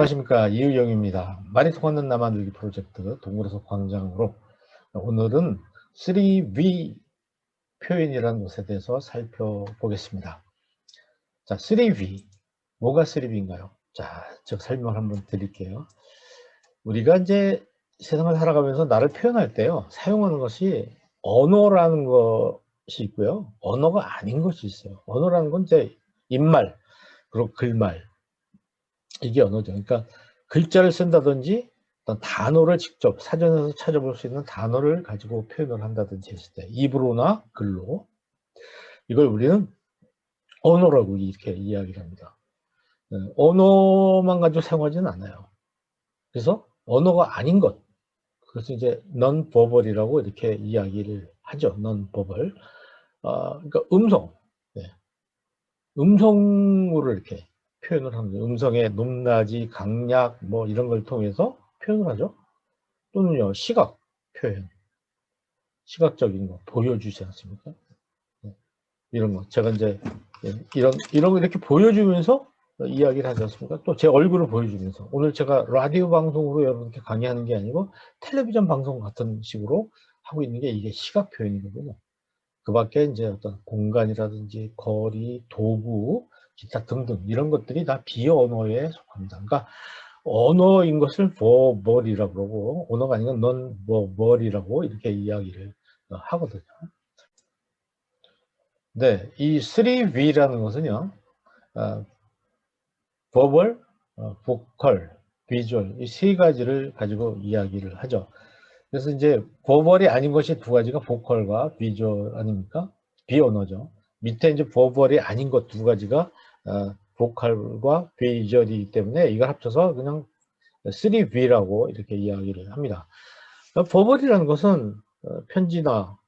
안녕하십니까 이의영입니다. 말이 통하는 나만들기 프로젝트 동물에서 광장으로 오늘은 3V 표현이라는 것에 대해서 살펴보겠습니다. 자 3V 뭐가 3V인가요? 자, 즉 설명을 한번 드릴게요. 우리가 이제 세상을 살아가면서 나를 표현할 때요 사용하는 것이 언어라는 것이 있고요 언어가 아닌 것이 있어요. 언어라는 건 이제 입말 그리고 글말 이게 언어죠. 그러니까 글자를 쓴다든지 어떤 단어를 직접 사전에서 찾아볼 수 있는 단어를 가지고 표현을 한다든지 했을 때 입으로나 글로 이걸 우리는 언어라고 이렇게 이야기를 합니다. 네, 언어만 가지고 사용하지는 않아요. 그래서 언어가 아닌 것 그래서 이제 non-verbal이라고 이렇게 이야기를 하죠. non-verbal 어, 그러니까 음성 네. 음성으로 이렇게 표현을 거예요. 음성의 높낮이, 강약 뭐 이런 걸 통해서 표현을 하죠. 또는요 시각 표현, 시각적인 거 보여주지 않습니까? 네. 이런 거 제가 이제 예, 이런 이런 거 이렇게 보여주면서 이야기를 하지 않습니까? 또 제 얼굴을 보여주면서 오늘 제가 라디오 방송으로 여러분께 강의하는 게 아니고 텔레비전 방송 같은 식으로 하고 있는 게 이게 시각 표현이거든요. 그 밖에 이제 어떤 공간이라든지 거리, 도구, 기타 등등 이런 것들이 다 비언어에 속합니다. 그러니까 언어인 것을 버벌이라고 그러고 언어가 아닌 건 넌버벌이라고 이렇게 이야기를 하거든요. 네, 이 3V라는 것은요. 어, 버벌, 어, 보컬, 비주얼 이 세 가지를 가지고 이야기를 하죠. 그래서 이제 버벌이 아닌 것이 두 가지가 보컬과 비주얼 아닙니까? 비언어죠. 밑에 이제 버벌이 아닌 것 두 가지가 어, 보컬과 비주얼이기 때문에 이걸 합쳐서 그냥 3V라고 이렇게 이야기를 합니다. 버벌이라는 것은 어, 편지나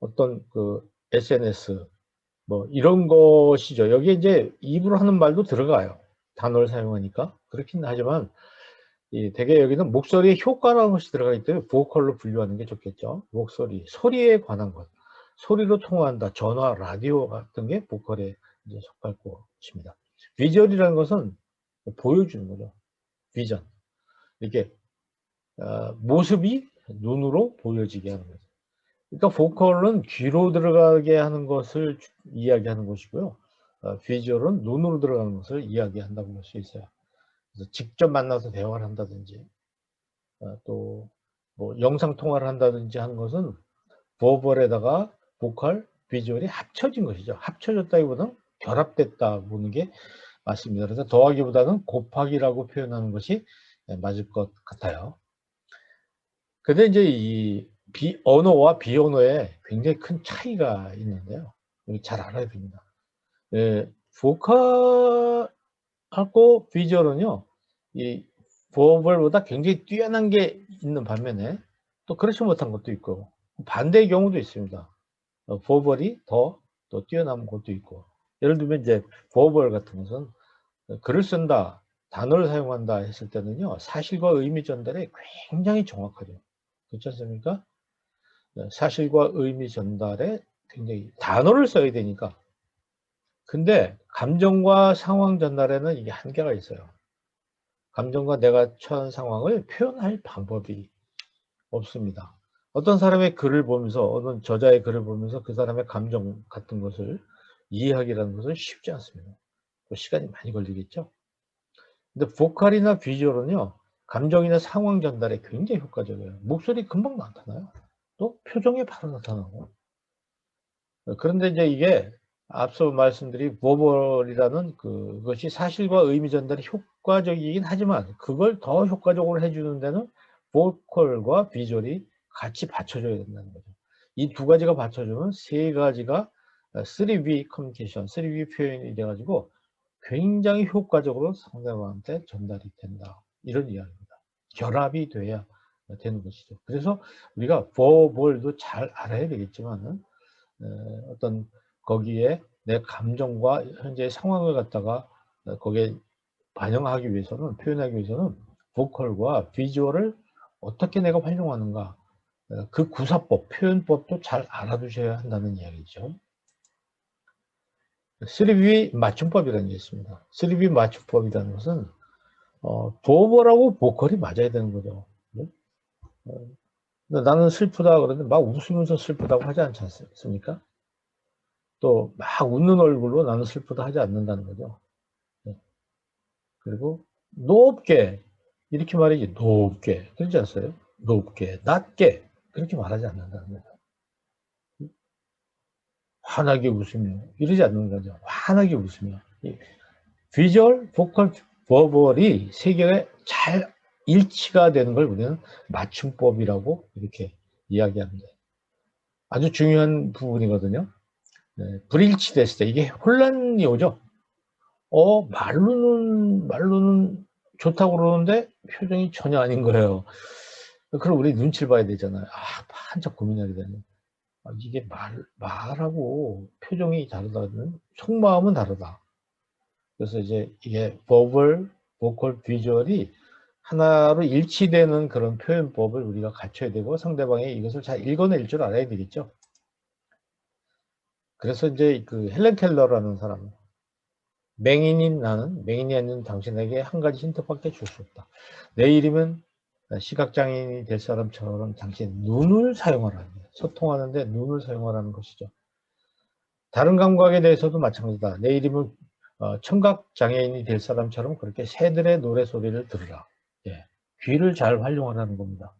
어떤 그 SNS 뭐 이런 것이죠. 여기에 이제 입으로 하는 말도 들어가요. 단어를 사용하니까 그렇긴 하지만 이 대개 여기는 목소리의 효과라는 것이 들어가기 때문에 보컬로 분류하는 게 좋겠죠. 목소리, 소리에 관한 것, 소리로 통화한다, 전화, 라디오 같은 게 보컬에 이제 속할 것입니다. 비주얼이라는 것은 보여주는 거죠. 비전. 이렇게 어, 모습이 눈으로 보여지게 하는 거죠. 그러니까 보컬은 귀로 들어가게 하는 것을 이야기하는 것이고요. 어, 비주얼은 눈으로 들어가는 것을 이야기한다고 볼 수 있어요. 그래서 직접 만나서 대화를 한다든지 어, 또뭐 영상 통화를 한다든지 하는 것은 버벌에다가 보컬, 비주얼이 합쳐진 것이죠. 합쳐졌다기보다는 결합됐다 보는 게 맞습니다. 그래서 더하기보다는 곱하기라고 표현하는 것이 네, 맞을 것 같아요. 근데 이제 이 비, 언어와 비언어에 굉장히 큰 차이가 있는데요. 잘 알아야 됩니다. 예, 보컬하고 비주얼은요, 이 버벌보다 굉장히 뛰어난 게 있는 반면에 또 그렇지 못한 것도 있고 반대의 경우도 있습니다. 어, 버벌이 더, 더 뛰어난 것도 있고 예를 들면 이제 버벌 같은 것은 글을 쓴다, 단어를 사용한다 했을 때는요, 사실과 의미 전달에 굉장히 정확하죠. 그렇지 않습니까? 네, 사실과 의미 전달에 굉장히 단어를 써야 되니까. 근데 감정과 상황 전달에는 이게 한계가 있어요. 감정과 내가 처한 상황을 표현할 방법이 없습니다. 어떤 사람의 글을 보면서, 어떤 저자의 글을 보면서 그 사람의 감정 같은 것을 이해하기라는 것은 쉽지 않습니다. 또 시간이 많이 걸리겠죠. 근데 보컬이나 비주얼은요, 감정이나 상황 전달에 굉장히 효과적이에요. 목소리 금방 나타나요. 또 표정에 바로 나타나고. 그런데 이제 이게 앞서 말씀드린 버벌이라는 그것이 사실과 의미 전달이 효과적이긴 하지만 그걸 더 효과적으로 해주는 데는 보컬과 비주얼이 같이 받쳐줘야 된다는 거죠. 이 두 가지가 받쳐주면 세 가지가 3V 커뮤니케이션, 3V 표현이 돼가지고 굉장히 효과적으로 상대방한테 전달이 된다. 이런 이야기입니다. 결합이 돼야 되는 것이죠. 그래서 우리가 버볼도 잘 알아야 되겠지만 어떤 거기에 내 감정과 현재의 상황을 갖다가 거기에 반영하기 위해서는 표현하기 위해서는 보컬과 비주얼을 어떻게 내가 활용하는가 그 구사법, 표현법도 잘 알아두셔야 한다는 이야기죠. 3B 맞춤법이라는 게 있습니다. 3B 맞춤법이라는 것은 어, 버벌하고 보컬이 맞아야 되는 거죠. 네? 어, 근데 나는 슬프다 그러는데 막 웃으면서 슬프다고 하지 않지 않습니까? 또 막 웃는 얼굴로 나는 슬프다 하지 않는다는 거죠. 네. 그리고 높게 이렇게 말이지 높게 그러지 않았어요? 높게 낮게 그렇게 말하지 않는다는 거죠. 환하게 웃으며 이러지 않는 거죠. 환하게 웃으며 비주얼, 보컬, 버벌이 세 개가 잘 일치가 되는 걸 우리는 맞춤법이라고 이렇게 이야기합니다. 아주 중요한 부분이거든요. 네, 불일치 됐을 때 이게 혼란이 오죠. 어 말로는 말로는 좋다고 그러는데 표정이 전혀 아닌 거예요. 그럼 우리 눈치를 봐야 되잖아요. 아, 한참 고민하게 되는. 아, 이게 말, 말하고 표정이 다르다는, 속마음은 다르다. 그래서 이제 이게 버벌, 보컬, 비주얼이 하나로 일치되는 그런 표현법을 우리가 갖춰야 되고 상대방이 이것을 잘 읽어낼 줄 알아야 되겠죠. 그래서 이제 그 헬렌 켈러라는 사람, 맹인인 나는, 맹인이 아닌 당신에게 한 가지 힌트밖에 줄 수 없다. 내 이름은 시각장애인이 될 사람처럼 당신 눈을 사용하라는. 소통하는데 눈을 사용하라는 것이죠. 다른 감각에 대해서도 마찬가지다. 내 이름은 어, 청각장애인이 될 사람처럼 그렇게 새들의 노래소리를 들으라. 예. 귀를 잘 활용하라는 겁니다.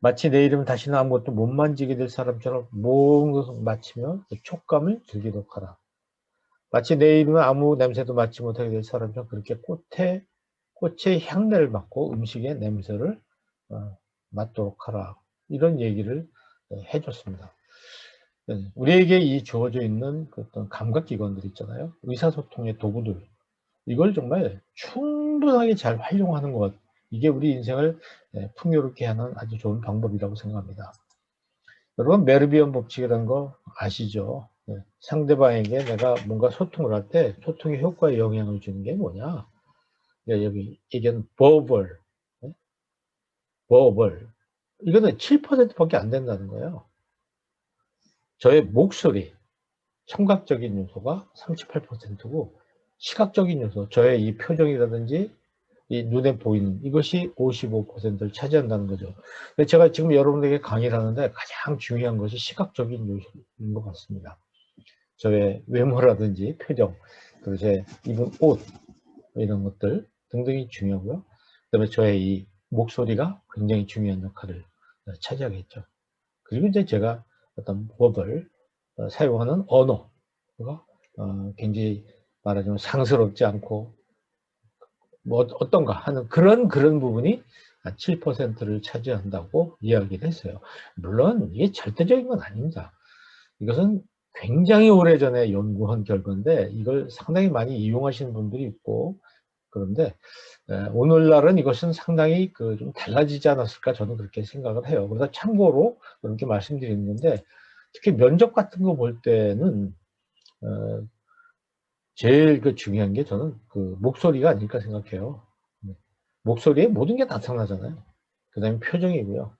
마치 내 이름은 다시는 아무것도 못 만지게 될 사람처럼 모든 것을 마치며 그 촉감을 즐기도록 하라. 마치 내 이름은 아무 냄새도 맡지 못하게 될 사람처럼 그렇게 꽃에 꽃의 향내를 맡고 음식의 냄새를 어, 맡도록 하라. 이런 얘기를 어, 해줬습니다. 네, 우리에게 이 주어져 있는 그 어떤 감각기관들 있잖아요. 의사소통의 도구들. 이걸 정말 충분하게 잘 활용하는 것. 이게 우리 인생을 네, 풍요롭게 하는 아주 좋은 방법이라고 생각합니다. 여러분, 메르비언 법칙이라는 거 아시죠? 네, 상대방에게 내가 뭔가 소통을 할 때 소통의 효과에 영향을 주는 게 뭐냐? 여기 이게 버벌, 버벌. 이거는 7%밖에 안 된다는 거예요. 저의 목소리, 청각적인 요소가 38%고 시각적인 요소, 저의 이 표정이라든지 이 눈에 보이는 이것이 55%를 차지한다는 거죠. 제가 지금 여러분에게 강의를 하는데 가장 중요한 것이 시각적인 요소인 것 같습니다. 저의 외모라든지 표정, 그리고 제 입은 옷 이런 것들 등등이 중요하고요. 그다음에 저의 이 목소리가 굉장히 중요한 역할을 차지하겠죠. 그리고 이제 제가 어떤 법을 어, 사용하는 언어가 어, 굉장히 말하자면 상스럽지 않고 뭐 어떤가 하는 그런 그런 부분이 7%를 차지한다고 이야기를 했어요. 물론 이게 절대적인 건 아닙니다. 이것은 굉장히 오래전에 연구한 결과인데 이걸 상당히 많이 이용하시는 분들이 있고 그런데 오늘날은 이것은 상당히 그 좀 달라지지 않았을까 저는 그렇게 생각을 해요. 그래서 참고로 그렇게 말씀드리는 건데 특히 면접 같은 거 볼 때는 어, 제일 그 중요한 게 저는 그 목소리가 아닐까 생각해요. 네. 목소리에 모든 게 나타나잖아요. 그 다음에 표정이고요.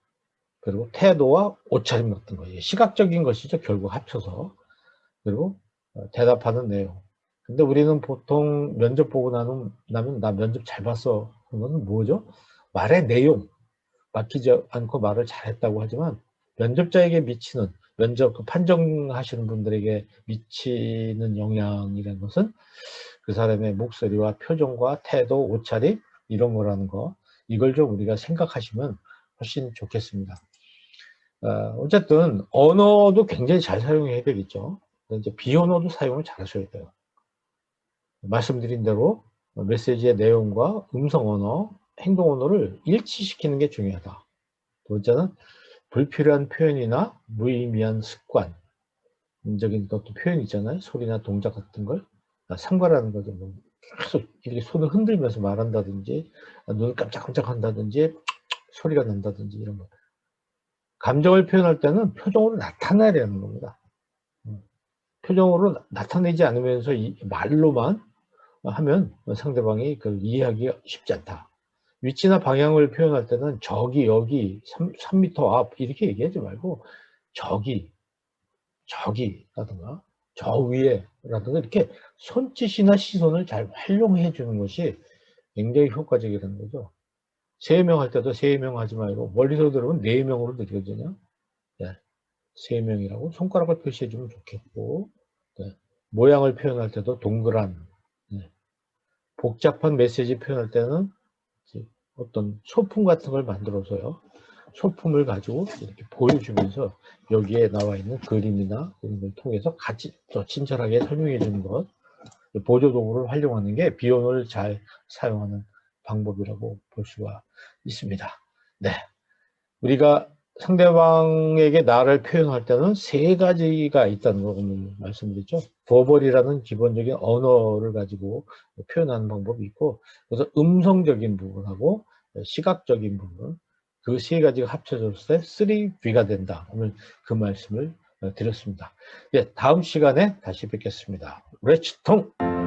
그리고 태도와 옷차림 같은 거. 시각적인 것이죠. 결국 합쳐서. 그리고 어, 대답하는 내용. 근데 우리는 보통 면접 보고 나면, 나면 나 면접 잘 봤어. 그건 뭐죠? 말의 내용. 맡기지 않고 말을 잘했다고 하지만 면접자에게 미치는 면접 그 판정하시는 분들에게 미치는 영향이라는 것은 그 사람의 목소리와 표정과 태도, 옷차림 이런 거라는 거 이걸 좀 우리가 생각하시면 훨씬 좋겠습니다. 어, 쨌든 언어도 굉장히 잘 사용해야 되겠죠. 이제 비언어도 사용을 잘 하셔야 돼요. 말씀드린 대로 메시지의 내용과 음성 언어, 행동 언어를 일치시키는 게 중요하다. 두 번째는 불필요한 표현이나 무의미한 습관, 적인 어떤 표현 있잖아요. 소리나 동작 같은 걸 상관하는 거죠. 뭐 계속 이렇게 손을 흔들면서 말한다든지, 눈을 깜짝깜짝 한다든지, 소리가 난다든지 이런 거. 감정을 표현할 때는 표정으로 나타내야 되는 겁니다. 음. 표정으로 나타내지 않으면서 말로만 하면 상대방이 그걸 이해하기가 쉽지 않다. 위치나 방향을 표현할 때는 저기, 여기, 3, 3m 앞 이렇게 얘기하지 말고 저기, 저기라든가 저 위에라든가 이렇게 손짓이나 시선을 잘 활용해 주는 것이 굉장히 효과적이라는 거죠. 세 명 할 때도 세 명 하지 말고 멀리서 들으면 네 명으로 들리거든요. 네. 세 명이라고 손가락을 표시해 주면 좋겠고 네. 모양을 표현할 때도 동그란 네. 복잡한 메시지 표현할 때는 어떤 소품 같은 걸 만들어서요. 소품을 가지고 이렇게 보여주면서 여기에 나와 있는 그림이나 이런 걸 통해서 같이 더 친절하게 설명해 주는 것 보조 도구를 활용하는 게 비용을 잘 사용하는 방법이라고 볼 수가 있습니다. 네. 우리가 상대방에게 나를 표현할 때는 세 가지가 있다는 걸 오늘 말씀드렸죠. 버벌이라는 기본적인 언어를 가지고 표현하는 방법이 있고, 그래서 음성적인 부분하고 시각적인 부분, 그 세 가지가 합쳐졌을 때 3B가 된다. 오늘 그 말씀을 드렸습니다. 예, 다음 시간에 다시 뵙겠습니다. 레츠통!